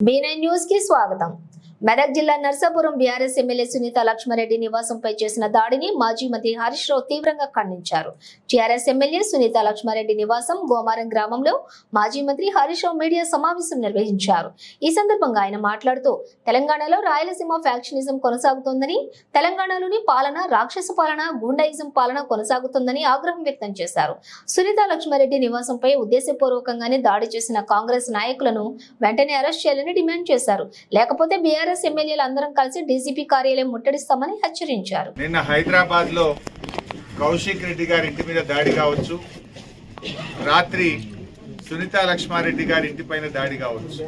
బీనై news కి స్వాగతం మెదక్ జిల్లా నర్సాపురం బీఆర్ఎస్ ఎమ్మెల్యే సునీత లక్ష్మారెడ్డి నివాసంపై చేసిన దాడిని మాజీ మంత్రి హరీష్ రావు తీవ్రంగా ఖండించారు. టీఆర్ఎస్ ఎమ్మెల్యే సునీత లక్ష్మారెడ్డి నివాసం గోమారం గ్రామంలో మాజీ మంత్రి హరీష్ రావు మీడియా సమావేశం నిర్వహించారు. ఈ సందర్భంగా ఆయన మాట్లాడుతూ తెలంగాణలో రాయలసీమ ఫ్యాక్షనిజం కొనసాగుతోందని తెలంగాణలోని పాలన రాక్షస పాలన గూండాయిజం పాలన కొనసాగుతుందని ఆగ్రహం వ్యక్తం చేశారు. సునీత లక్ష్మారెడ్డి నివాసంపై ఉద్దేశపూర్వకంగానే దాడి చేసిన కాంగ్రెస్ నాయకులను వెంటనే అరెస్ట్ చేయాలని డిమాండ్ చేశారు. లేకపోతే బీఆర్ టీఆర్ఎస్ ఎమ్మెల్యేలు అందరం కలిసి డీజీపీ కార్యాలయం ముట్టడిస్తామని హెచ్చరించారు. నిన్న హైదరాబాద్లో కౌశిక్ రెడ్డి గారి ఇంటి మీద దాడి కావచ్చు. రాత్రి సునీత లక్ష్మారెడ్డి గారి ఇంటి పైన దాడి కావచ్చు.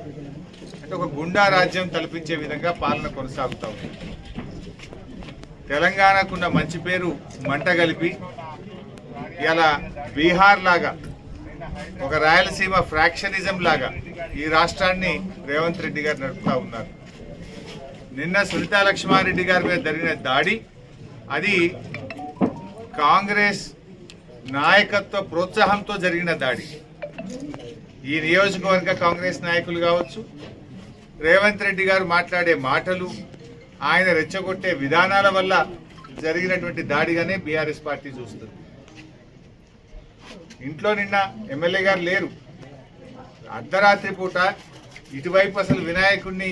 అంటే ఒక గుండా రాజ్యం తలపించే విధంగా పాలన కొనసాగుతా ఉంది. తెలంగాణకున్న మంచి పేరు మంట కలిపి ఇలా బీహార్ లాగా ఒక రాయలసీమ ఫ్రాక్షనిజం లాగా ఈ రాష్ట్రాన్ని రేవంత్ రెడ్డి గారు నడుపుతా ఉన్నారు. నిన్న సునీతా లక్ష్మారెడ్డి గారి మీద జరిగిన దాడి అది కాంగ్రెస్ నాయకత్వ ప్రోత్సాహంతో జరిగిన దాడి. ఈ నియోజకవర్గ కాంగ్రెస్ నాయకులు కావచ్చు రేవంత్ రెడ్డి గారు మాట్లాడే మాటలు ఆయన రెచ్చగొట్టే విధానాల వల్ల జరిగినటువంటి దాడిగానే బీఆర్ఎస్ పార్టీ చూస్తుంది. ఇంట్లో నిన్న ఎమ్మెల్యే గారు లేరు. అర్ధరాత్రి పూట ఇటువైపు అసలు వినాయకుడిని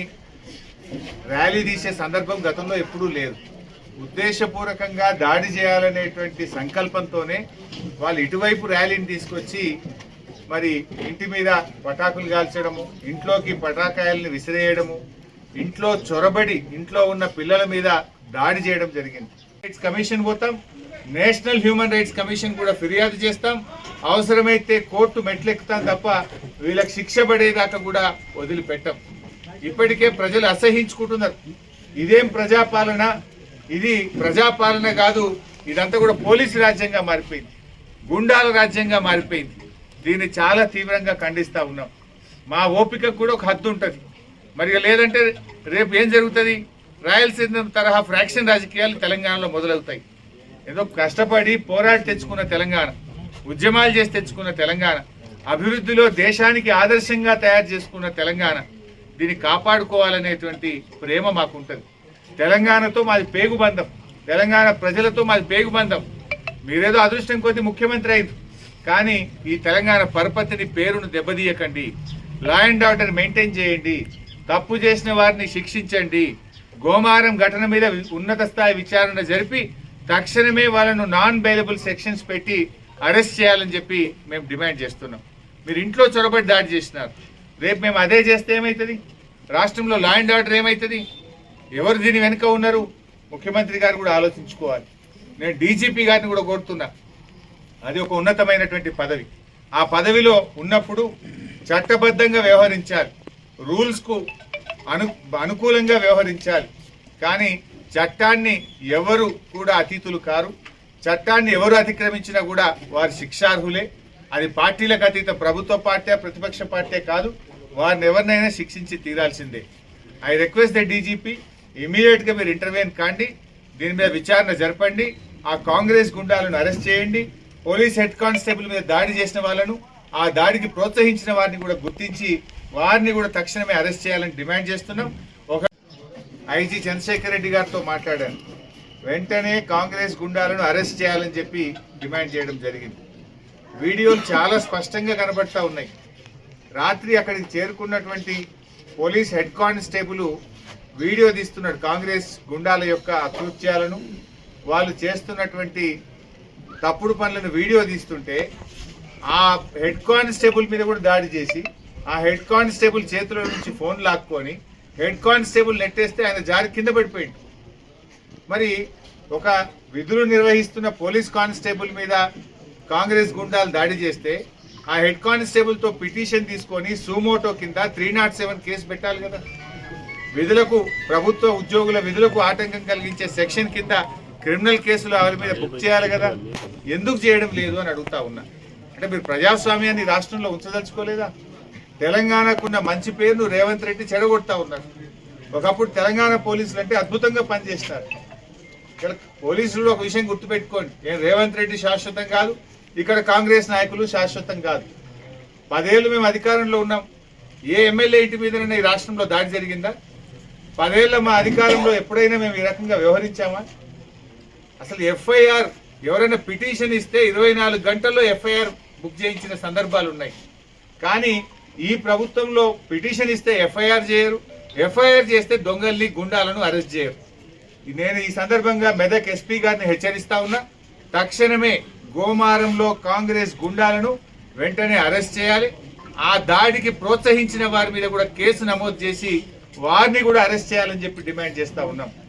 ర్యాలీ తీసే సందర్భం గతంలో ఎప్పుడూ లేదు. ఉద్దేశపూర్వకంగా దాడి చేయాలనేటువంటి సంకల్పంతోనే వాళ్ళు ఇటువైపు ర్యాలీని తీసుకొచ్చి మరి ఇంటి మీద పటాకులు కాల్చడము ఇంట్లోకి పటాకాయలను విసిరేయడము ఇంట్లో చొరబడి ఇంట్లో ఉన్న పిల్లల మీద దాడి చేయడం జరిగింది. రైట్స్ కమిషన్ పోతాం నేషనల్ హ్యూమన్ రైట్స్ కమిషన్ కూడా ఫిర్యాదు చేస్తాం. అవసరమైతే కోర్టు మెట్లెక్కుతాం తప్ప వీళ్ళకి శిక్ష పడేదాకా కూడా వదిలిపెట్టాం. ఇప్పటికే ప్రజలు అసహించుకుంటున్నారు. ఇదేం ప్రజాపాలన? ఇది ప్రజాపాలన కాదు ఇదంతా కూడా పోలీసు రాజ్యంగా మారిపోయింది. గుండాల రాజ్యంగా మారిపోయింది. దీన్ని చాలా తీవ్రంగా ఖండిస్తూ ఉన్నాం. మా ఓపికకు కూడా ఒక హద్దు ఉంటుంది. మరి లేదంటే రేపు ఏం జరుగుతుంది? రాయలసీమ తరహా ఫ్రాక్షన్ రాజకీయాలు తెలంగాణలో మొదలవుతాయి. ఏదో కష్టపడి పోరాడి తెచ్చుకున్న తెలంగాణ ఉద్యమాలు చేసి తెచ్చుకున్న తెలంగాణ అభివృద్ధిలో దేశానికి ఆదర్శంగా తయారు చేసుకున్న తెలంగాణ దీన్ని కాపాడుకోవాలనేటువంటి ప్రేమ మాకుంటుంది. తెలంగాణతో మాది పేగుబంధం తెలంగాణ ప్రజలతో మాది పేగుబంధం మీరేదో అదృష్టం కొద్ది ముఖ్యమంత్రి అయింది కానీ ఈ తెలంగాణ పరపతిని పేరును దెబ్బతీయకండి. లా అండ్ ఆర్డర్ మెయింటైన్ చేయండి. తప్పు చేసిన వారిని శిక్షించండి. గోమారం ఘటన మీద ఉన్నత స్థాయి విచారణ జరిపి తక్షణమే వాళ్ళను నాన్ బెయిలబుల్ సెక్షన్స్ పెట్టి అరెస్ట్ చేయాలని చెప్పి మేము డిమాండ్ చేస్తున్నాం. మీరు ఇంట్లో చొరబడి దాడి చేసినారు. రేపు మేము అదే చేస్తే ఏమవుతుంది రాష్ట్రంలో లా అండ్ ఆర్డర్ ఏమవుతుంది ఎవరు దీని వెనుక ఉన్నారు? ముఖ్యమంత్రి గారు కూడా ఆలోచించుకోవాలి. నేను డీజీపీ గారిని కూడా కోరుతున్నా. అది ఒక ఉన్నతమైనటువంటి పదవి. ఆ పదవిలో ఉన్నప్పుడు చట్టబద్ధంగా వ్యవహరించాలి. రూల్స్కు అను అనుకూలంగా వ్యవహరించాలి. కానీ చట్టాన్ని ఎవరు కూడా అతీతులు కారు. చట్టాన్ని ఎవరు అతిక్రమించినా కూడా వారు శిక్షార్హులే. అది పార్టీలకు అతీత ప్రభుత్వ పార్టీ ప్రతిపక్ష పార్టీ కాదు. వారిని ఎవరినైనా శిక్షించి తీరాల్సిందే. ఐ రిక్వెస్ట్ ద డీజీపీ ఇమీడియట్గా మీరు ఇంటర్వ్యూన్ కాండి దీని మీద విచారణ జరపండి ఆ కాంగ్రెస్ గుండాలను అరెస్ట్ చేయండి పోలీస్ హెడ్ కానిస్టేబుల్ మీద దాడి చేసిన వాళ్ళను ఆ దాడికి ప్రోత్సహించిన వారిని కూడా గుర్తించి వారిని కూడా తక్షణమే అరెస్ట్ చేయాలని డిమాండ్ చేస్తున్నాం. ఒక ఐజీ చంద్రశేఖర్ రెడ్డి గారితో మాట్లాడాను. వెంటనే కాంగ్రెస్ గుండాలను అరెస్ట్ చేయాలని చెప్పి డిమాండ్ చేయడం జరిగింది. వీడియోలు చాలా స్పష్టంగా కనబడతా ఉన్నాయి. రాత్రి అక్కడికి చేరుకున్నటువంటి పోలీస్ హెడ్ కానిస్టేబుల్ వీడియో తీస్తున్నాడు కాంగ్రెస్ గుండాల యొక్క అకృత్యాలను వాళ్ళు చేస్తున్నటువంటి తప్పుడు పనులను వీడియో తీస్తుంటే ఆ హెడ్ కానిస్టేబుల్ మీద కూడా దాడి చేసి ఆ హెడ్ కానిస్టేబుల్ చేతిలో నుంచి ఫోన్ లాక్కొని హెడ్ కానిస్టేబుల్ నెట్టేస్తే ఆయన జారి కింద పడిపోయింది మరి ఒక విధులు నిర్వహిస్తున్న పోలీస్ కానిస్టేబుల్ మీద కాంగ్రెస్ గుండాలు దాడి చేస్తే ఆ హెడ్ కానిస్టేబుల్తో పిటిషన్ తీసుకొని సూమోటో కింద త్రీ నాట్ సెవెన్ కేసు పెట్టాలి కదా. విధులకు ప్రభుత్వ ఉద్యోగుల విధులకు ఆటంకం కలిగించే సెక్షన్ కింద క్రిమినల్ కేసులు వారి మీద బుక్ చేయాలి కదా. ఎందుకు చేయడం లేదు అని అడుగుతా ఉన్నా. అంటే మీరు ప్రజాస్వామ్యాన్ని రాష్ట్రంలో ఉంచదలుచుకోలేదా? తెలంగాణకున్న మంచి పేరును రేవంత్ రెడ్డి చెడగొడతా ఉన్నారు ఒకప్పుడు తెలంగాణ పోలీసులు అంటే అద్భుతంగా పనిచేస్తారు. ఇక్కడ పోలీసులు ఒక విషయం గుర్తుపెట్టుకోండి. ఏం రేవంత్ రెడ్డి శాశ్వతం కాదు. ఇక్కడ కాంగ్రెస్ నాయకులు శాశ్వతం కాదు. పదేళ్ళు మేము అధికారంలో ఉన్నాం. ఏ ఎమ్మెల్యే ఇంటి మీదనైనా ఈ రాష్ట్రంలో దాడి జరిగిందా? పదేళ్ళ మా అధికారంలో ఎప్పుడైనా మేము ఈ రకంగా వ్యవహరించామా? అసలు ఎఫ్ఐఆర్ ఎవరైనా పిటిషన్ ఇస్తే ఇరవై నాలుగు గంటల్లో ఎఫ్ఐఆర్ బుక్ చేయించిన సందర్భాలు ఉన్నాయి. కానీ ఈ ప్రభుత్వంలో పిటిషన్ ఇస్తే ఎఫ్ఐఆర్ చేయరు ఎఫ్ఐఆర్ చేస్తే దొంగల్ని గుండాలను అరెస్ట్ చేయరు. నేను ఈ సందర్భంగా మెదక్ ఎస్పీ గారిని హెచ్చరిస్తా ఉన్నా తక్షణమే గోమారంలో కాంగ్రెస్ గుండాలను వెంటనే అరెస్ట్ చేయాలి. ఆ దాడికి ప్రోత్సహించిన వారి మీద కూడా కేసు నమోదు చేసి వారిని కూడా అరెస్ట్ చేయాలని చెప్పి డిమాండ్ చేస్తా ఉన్నాం.